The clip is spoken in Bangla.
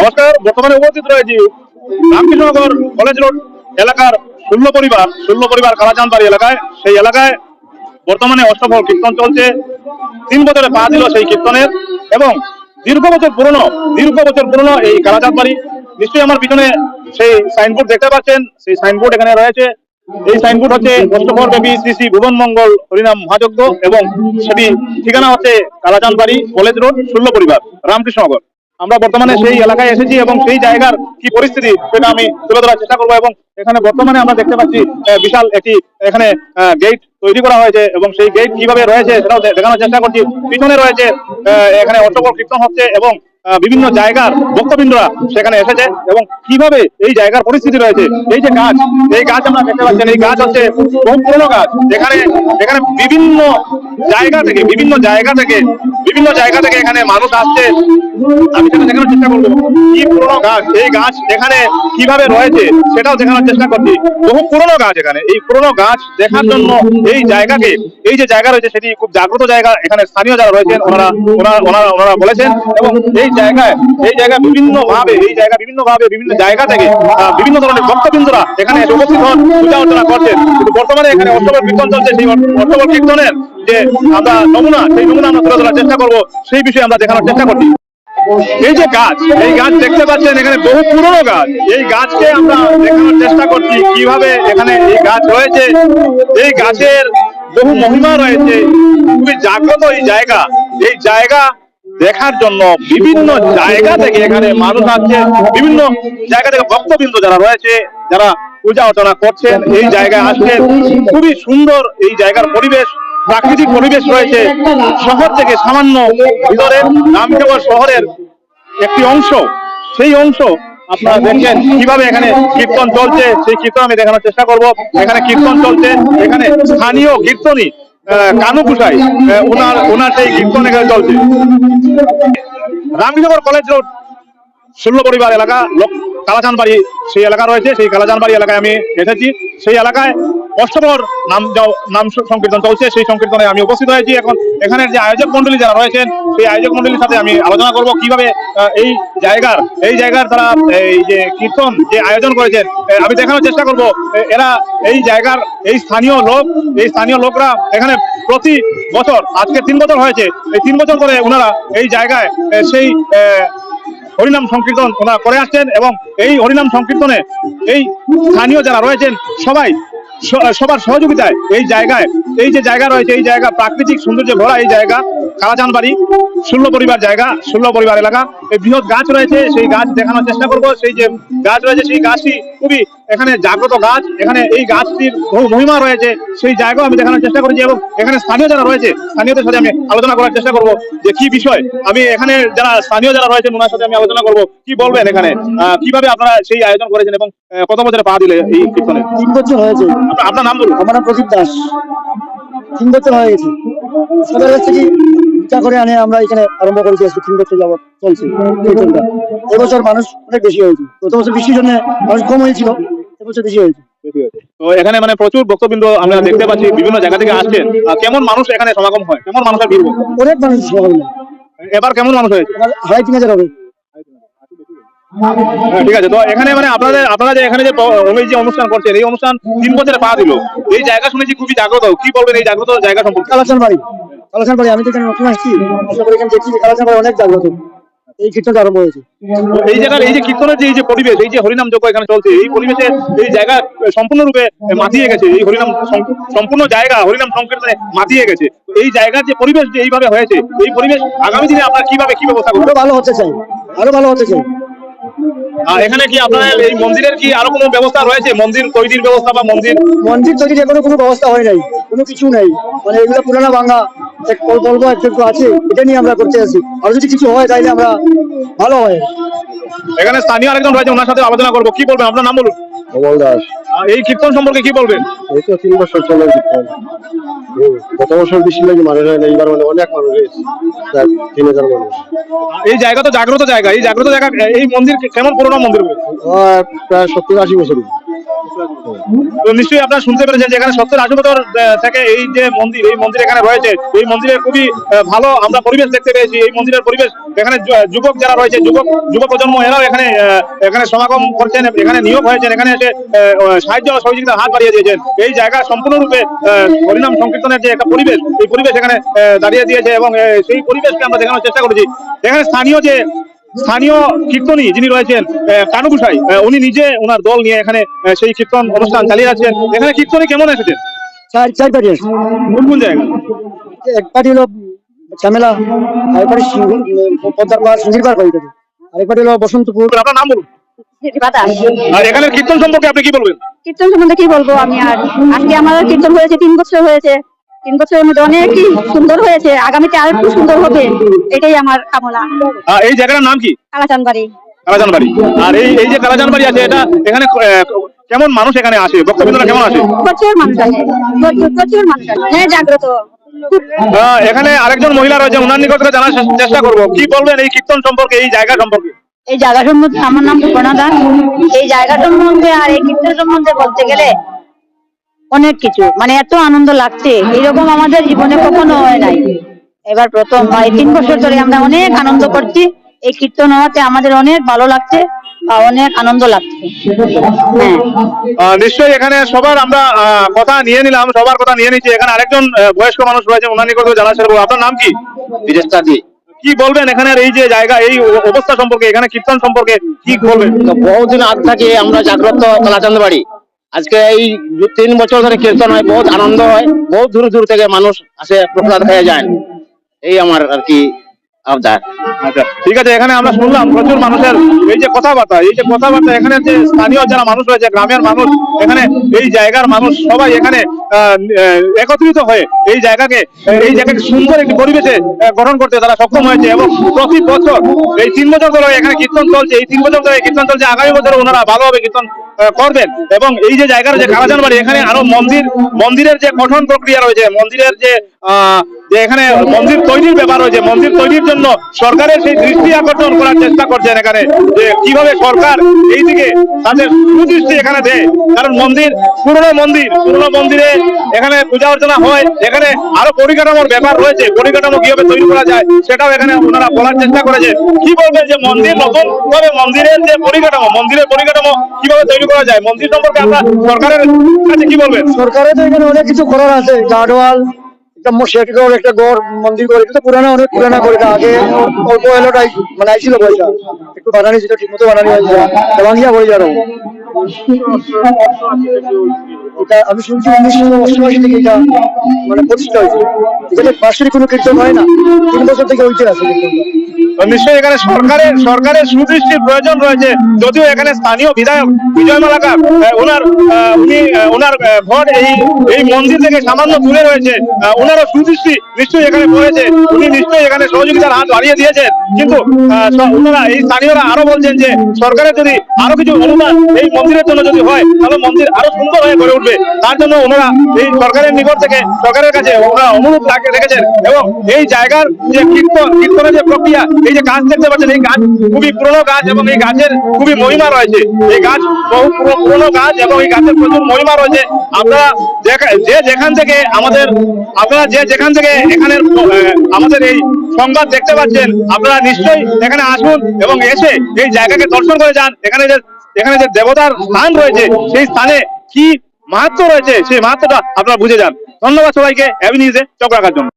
নমস্কার, বর্তমানে উপস্থিত রয়েছি রামকৃষ্ণনগর কলেজ রোড এলাকার শূন্য পরিবার শূন্য পরিবার কালাচাঁদবাড়ি এলাকায়। সেই এলাকায় বর্তমানে অষ্টফল কীর্তন চলছে। তিন বছরে পা দিল সেই কীর্তনের এবং দীর্ঘ বছর পুরনো, দীর্ঘ বছর পুরনো এই কালাচাঁদবাড়ি। নিশ্চয়ই আমার পিছনে সেই সাইনবোর্ড দেখতে পাচ্ছেন, সেই সাইনবোর্ড এখানে রয়েছে। এই সাইনবোর্ড হচ্ছে অষ্টফল দেবী শ্রী শ্রী ভুবন মঙ্গল হরিনাম মহাযজ্ঞ এবং সেটি ঠিকানা হচ্ছে কালাচাঁদবাড়ি কলেজ রোড, শূন্য পরিবার, রামকৃষ্ণনগর। আমরা বর্তমানে সেই এলাকায় এসেছি এবং সেই জায়গার কি পরিস্থিতি সেটা আমি তুলে ধরার চেষ্টা করব এবং এখানে বর্তমানে আমরা দেখতে পাচ্ছি বিশাল একটি এখানে গেট তৈরি করা হয়েছে এবং সেই গেট কীভাবে রয়েছে সেটাও দেখানোর চেষ্টা করছি। পিছনে রয়েছে এখানে অষ্টকর কীর্তন হচ্ছে এবং বিভিন্ন জায়গার ভক্তবৃন্দরা সেখানে এসেছে এবং কীভাবে এই জায়গার পরিস্থিতি রয়েছে, এই যে গাছ, এই গাছ আমরা দেখতে পাচ্ছেন এই গাছ হচ্ছে বহু পুরনো গাছ। এখানে এখানে বিভিন্ন জায়গা থেকে, বিভিন্ন জায়গা থেকে, বিভিন্ন জায়গা থেকে এখানে মানুষ আসছে। আমি সেটা দেখানোর চেষ্টা করব। কি পুরনো গাছ? এই গাছ এখানে কীভাবে রয়েছে, সেটাও দেখানোর চেষ্টা করছি। বহু পুরনো গাছ এখানে। এই পুরনো গাছ দেখার জন্য এই জায়গাকে, এই যে জায়গা রয়েছে, সেটি খুব জাগ্রত জায়গা। এখানে স্থানীয় যারা রয়েছেন, ওনারা ওনারা ওনারা ওনারা বলেছেন। এবং এই জায়গায় এই জায়গায় বিভিন্ন ভাবে এই জায়গা বিভিন্ন ভাবে বিভিন্ন জায়গা থেকে বিভিন্ন ধরনের ভক্তবৃন্দরা এখানে উপস্থিত হন পূজা অর্চনা করছেন। কিন্তু বর্তমানে এখানে অষ্টবল কীর্তন চলছে। সেই অষ্টবল কীর্তনের যে আমরা নমুনা, সেই নমুনা আমরা তুলে ধরার চেষ্টা করব, সেই বিষয়ে আমরা দেখানোর চেষ্টা করছি। এই যে গাছ, এই গাছ দেখতে পাচ্ছেন, এখানে বহু পুরনো গাছ। এই গাছকে আমরা দেখানোর চেষ্টা করছি, কীভাবে এখানে এই গাছ রয়েছে। এই গাছের বহু মহিমা রয়েছে। খুবই জাগ্রত এই জায়গা। এই জায়গা দেখার জন্য বিভিন্ন জায়গা থেকে এখানে মানুষ আসছে। বিভিন্ন জায়গা থেকে ভক্তবৃন্দ যারা রয়েছে, যারা পূজা অর্চনা করছেন, এই জায়গায় আসছেন। খুবই সুন্দর এই জায়গার পরিবেশ। প্রাকৃতিক পরিবেশ রয়েছে। শহর থেকে সামান্য ভিতরে রামনগর শহরের একটি অংশ, সেই অংশ আপনারা দেখছেন কীভাবে এখানে কীর্তন চলছে, সেই কীর্তন আমি দেখানোর চেষ্টা করব। এখানে কীর্তন চলছে, এখানে স্থানীয় কীর্তনই কানু কুসাই ওনার ওনার সেই কীর্তন এখানে চলছে। রামনগর কলেজ রোড শূন্য পরিবার এলাকা, লোক কালাচান বাড়ি সেই এলাকা রয়েছে, সেই কালাচান বাড়ি এলাকায় আমি এসেছি। সেই এলাকায় অষ্টমর নাম নাম সংকীর্তন চলছে। সেই সংকীর্তনে আমি উপস্থিত হয়েছি। এখন এখানের যে আয়োজক মন্ডলী যারা রয়েছেন, সেই আয়োজক মন্ডলীর সাথে আমি আলোচনা করব কীভাবে এই জায়গার এই জায়গার তারা, এই যে কীর্তন যে আয়োজন করেছেন আমি দেখানোর চেষ্টা করব। এরা এই জায়গার এই স্থানীয় লোক, এই স্থানীয় লোকরা এখানে প্রতি বছর, আজকে তিন বছর হয়েছে, এই তিন বছর করে ওনারা এই জায়গায় সেই হরিনাম সংকীর্তন ওনারা করে আসছেন এবং এই হরিনাম সংকীর্তনে এই স্থানীয় যারা রয়েছেন সবাই সবার সহযোগিতায় এই জায়গায়, এই যে জায়গা রয়েছে, এই জায়গা প্রাকৃতিক সৌন্দর্যে ভরা এই জায়গা কালাচান বাড়ি ষোল্ল পরিবার জায়গা ষোল্ল পরিবার এলাকা। এই বৃহৎ গাছ রয়েছে, সেই গাছ দেখানোর চেষ্টা করব। সেই যে গাছ রয়েছে, সেই গাছটি খুবই এখানে জাগ্রত গাছ এখানে এই গাছটির বহু মহিমা রয়েছে সেই জায়গাও আমি দেখানোর চেষ্টা করেছি এবং এখানে স্থানীয় যারা রয়েছে স্থানীয়দের সাথে আমি আলোচনা করার চেষ্টা করব যে কি বিষয়। আমি এখানে যারা স্থানীয় যারা রয়েছেন ওনার সাথে আমি আলোচনা করব কি বলবেন এখানে? আহ, কীভাবে আপনারা সেই আয়োজন করেছেন এবং কত বছরে পা দিলে এই কীর্তনে? তিন বছর হয়েছে। আপনার- আপনার নাম বলুন। আমার নাম প্রদীপ দাস। তিন বছর হয়ে গেছে। সবার কাছ থেকে ইচ্ছা করে আনে আমরা এখানে আরম্ভ করেছি তিন বছর যাবত চলছে কীর্তনটা এবছর মানুষ অনেক বেশি হয়েছে। গত বছর বৃষ্টির জন্য মানুষ কম হয়েছিল এবছর বেশি হয়েছে। তো এখানে মানে প্রচুর ভক্তবৃন্দ আমরা দেখতে পাচ্ছি বিভিন্ন জায়গা থেকে আসছেন। কেমন মানুষ এখানে সমাগম হয়? কেমন মানুষের ভিড় অনেক মানুষ সমাগম এবার কেমন মানুষ হয়েছে? আড়াই তিন হাজার হবে। হ্যাঁ, ঠিক আছে। তো এখানে মানে আপনাদের আপনারা যে এখানে যে যে অনুষ্ঠান করছেন এই অনুষ্ঠান তিন বছরে পা দিল। এই জায়গা শুনেছি খুবই জাগ্রত। কি বলবেন এই জাগ্রত জায়গা সম্পর্কে? কালাচান বাড়ি কালাচান বাড়ি আমি তো এখানে নতুন আসছি আসার এখানে দেখছি যে কালাচান অনেক জাগ্রত। এই কীর্তনটা আরম্ভ হয়েছে। এই জায়গার এই যে কীর্তনের যে এই যে পরিবেশ এই যে হরিনাম যজ্ঞ এখানে চলছে এই পরিবেশে এই জায়গা সম্পূর্ণরূপে মাতিয়ে গেছে এই হরিনাম সম্পূর্ণ জায়গা হরিনাম সংকীর্তনে মাতিয়ে গেছে। এই জায়গার যে পরিবেশ যে এইভাবে হয়েছে এই পরিবেশ আগামী দিনে আপনারা কীভাবে কি ব্যবস্থা করবেন ভালো হতে চাই আরও ভালো হতে চাই। এখানে কি আপনার এই মন্দিরের কি আরও কোনো ব্যবস্থা রয়েছে? মন্দির তৈরির ব্যবস্থা বা মন্দির? মন্দির তৈরির এখনও কোনো ব্যবস্থা হয় নাই কোনো কিছু নাই। মানে এগুলো পুরানা ভাঙা এক অল্প অল্প একটু একটু আছে এটা নিয়ে আমরা করতে আছি আর যদি কিছু হয় তাইলে আমরা ভালো হয়। এখানে স্থানীয় আরেকজন রয়েছে ওনার সাথে আলোচনা করব। কি বলবেন? আপনার নাম বলুন। কমল দাস। আর এই কীর্তন সম্পর্কে কি বলবেন? এই তো তিন বছর চলে কীর্তন। গত বছর বেশি লাগে মানুষ হয় না এইবার মানে অনেক মানুষ হয়েছে তিন হাজার মানুষ। এই জায়গা তো জাগ্রত জায়গা। এই জাগ্রত জায়গা এই মন্দির কেমন পুরোনো মন্দির প্রায় সত্তর আশি বছর। তো নিশ্চয়ই আপনারা শুনতে পেরেছেন যে এখানে সত্তর আশি বছর থেকে এই যে মন্দির এই মন্দির এখানে রয়েছে এই মন্দিরে খুবই ভালো আমরা পরিবেশ দেখতে পেয়েছি। এই মন্দিরের পরিবেশ এখানে যুবক যারা রয়েছে যুবক যুব প্রজন্ম এরাও এখানে এখানে সমাগম করছেন এখানে নিয়োগ হয়েছেন এখানে এসে সাহায্য ও সহযোগিতার হাত বাড়িয়ে দিয়েছেন। এই জায়গা সম্পূর্ণরূপে হরিনাম সংকীর্তনের যে একটা পরিবেশ এই পরিবেশ এখানে দাঁড়িয়ে দিয়েছে এবং সেই পরিবেশকে আমরা দেখানোর চেষ্টা করেছি। এখানে স্থানীয় যে স্থানীয় কীর্তনী যিনি রয়েছেন উনি নিজে ওনার দল নিয়ে এখানে সেই কীর্তন অনুষ্ঠান চালিয়ে যাচ্ছেন। এখানে কীর্তনী কেমন এসেছেন চার চার পার্টি কোন কোন জায়গা এক পার্টি হলো ঝামেলা আর এক পার্টি পদ্মার পাড় সিঙ্গির পাড় করি আর এক পার্টি হলো বসন্তপুর। আপনার নাম বলুন। আর এখানে কীর্তন সম্পর্কে আপনি কি বলবেন? কীর্তন সম্বন্ধে কি বলব আমি আর? আজকে আমার কীর্তন হয়েছে তিন বছর হয়েছে। তিন বছরের মধ্যে অনেকই সুন্দর হয়েছে। আগামীতে আর একটু সুন্দর হবে। এটাই আমার কামনা। আহ, এই জায়গাটার নাম কি? কালাচান বাড়ি কালাজান বাড়ি আর এই এই যে কালাজান বাড়ি আছে এটা এখানে আহ, কেমন মানুষ এখানে আসে? কেমন আসে? প্রচুর মানুষ আছে প্রচুর প্রচুর মানুষ আছে হ্যাঁ জাগ্রত। আহ, এখানে আরেকজন মহিলা রয়েছে ওনার নিকট থেকে জানার চে- চেষ্টা করব। কি বলবেন এই কীর্তন সম্পর্কে এই জায়গা সম্পর্কে? এই জায়গা সম্বন্ধে আমার নাম সুপর্ণা দাস। এই জায়গা সম্বন্ধে আর এই কীর্তন সম্বন্ধে বলতে গেলে অনেক কিছু। মানে এত আনন্দ লাগছে। এরকম আমাদের জীবনে কখনো হয় নাই। এবার প্রথম এই তিন বছর ধরে আমরা অনেক আনন্দ করছি। এই কীর্তন হওয়াতে আমাদের অনেক ভালো লাগছে অনেক আনন্দ লাগছে। হ্যাঁ। নিশ্চয়ই এখানে সবার আমরা কথা নিয়ে নিলাম সবার কথা নিয়ে নিচ্ছি। এখানে আরেকজন বয়স্ক মানুষ রয়েছে ওনার নিকট জানার চেষ্টা আপনার নাম কি? বিদেশটা দিয়ে কি বলবেন এখানের এই যে জায়গা এই অবস্থা সম্পর্কে এখানে কীর্তন সম্পর্কে কি বলবেন? বহুদিন আগ থেকে আমরা জাগ্রত কালাচাঁদ বাড়ি আজকে এই তিন বছর ধরে কীর্তন হয়, বহুত আনন্দ হয়, বহুত দূর দূর থেকে মানুষ আসে প্রসাদ খেয়ে যায়। এই আমার আর কি আচ্ছা ঠিক আছে এখানে আমরা শুনলাম প্রচুর মানুষের এই যে কথাবার্তা এই যে কথাবার্তা এখানে যে স্থানীয় যারা মানুষ রয়েছে গ্রামের মানুষ এখানে এই জায়গার মানুষ সবাই এখানে একত্রিত হয়ে এই জায়গাকে এই জায়গাকে সুন্দর একটি পরিবেশে গঠন করতে তারা সক্ষম হয়েছে এবং প্রতি বছর এই তিন বছর ধরে এখানে কীর্তন চলছে এই তিন বছর ধরে কীর্তন চলছে আগামী বছর ওনারা ভালোভাবে কীর্তন করবেন এবং এই যে জায়গার যে কালাজান বাড়ি এখানে আরও মন্দির মন্দিরের যে গঠন প্রক্রিয়া রয়েছে মন্দিরের যে আহ, যে এখানে মন্দির তৈরির ব্যাপার রয়েছে মন্দির তৈরির জন্য সরকারের সেই দৃষ্টি আকর্ষণ করার চেষ্টা করছেন এখানে, যে কীভাবে সরকার এই দিকে তাদের সুদৃষ্টি এখানে দেয়। কারণ মন্দির, পুরনো মন্দির, পুরনো মন্দিরে এখানে পূজা অর্চনা হয়, এখানে আরও পরিকাঠামোর ব্যাপার রয়েছে, পরিকাঠামো কীভাবে তৈরি করা যায় সেটাও এখানে ওনারা বলার চেষ্টা করেছে কি বলবেন যে মন্দির নতুন ভাবে মন্দিরের যে পরিকাঠামো, মন্দিরের পরিকাঠামো কীভাবে তৈরি করা যায়? মন্দির সম্পর্কে আমরা সরকারের কাছে কি বলবেন? সরকারের তো এখানে অনেক কিছু করার আছে, গার্ডওয়াল একটা বানানি ছিল ঠিক মতো বানানি যাব এটা আমি শুনছি এটা মানে প্রতিষ্ঠা হয়েছে। বার্ষিক কোনো কীর্তন হয় না। তিন বছর থেকে ঐতিহাসিক। আছে নিশ্চয়ই এখানে সরকারের সরকারের সুদৃষ্টির প্রয়োজন রয়েছে। যদিও এখানে স্থানীয় বিধায়ক বিজয় মালাকার আহ, ওনার উনি ওনার ভোট এই এই মন্দির থেকে সামান্য দূরে রয়েছে। ওনারও সুদৃষ্টি নিশ্চয়ই এখানে পড়েছে। উনি নিশ্চয়ই এখানে সহযোগিতার হাত বাড়িয়ে দিয়েছেন। কিন্তু ওনারা এই স্থানীয়রা আরও বলছেন যে সরকারের যদি আরও কিছু অনুদান এই মন্দিরের জন্য যদি হয় তাহলে মন্দির আরও সুন্দর হয়ে গড়ে উঠবে। তার জন্য ওনারা এই সরকারের নিকট থেকে সরকারের কাছে ওনারা অনুরোধ রেখেছেন। এবং এই জায়গার যে কীর্তন কীর্তনের যে প্রক্রিয়া এই যে গাছ দেখতে পাচ্ছেন, এই গাছ খুবই পুরনো গাছ এবং এই গাছের খুবই মহিমা রয়েছে। এই গাছ বহু পুরনো গাছ এবং এই গাছের প্রচুর মহিমা রয়েছে। আপনারা যে যেখান থেকে আমাদের আপনারা যে যেখান থেকে এখানে আমাদের এই সংবাদ দেখতে পাচ্ছেন, আপনারা নিশ্চয়ই এখানে আসুন এবং এসে এই জায়গাকে দর্শন করে যান। এখানে যে এখানে যে দেবতার স্থান রয়েছে, সেই স্থানে কি মাহাত্ম রয়েছে, সেই মাহাত্মটা আপনারা বুঝে যান। ধন্যবাদ সবাইকে, অ্যাভিনিউজে চোখ রাখার জন্য।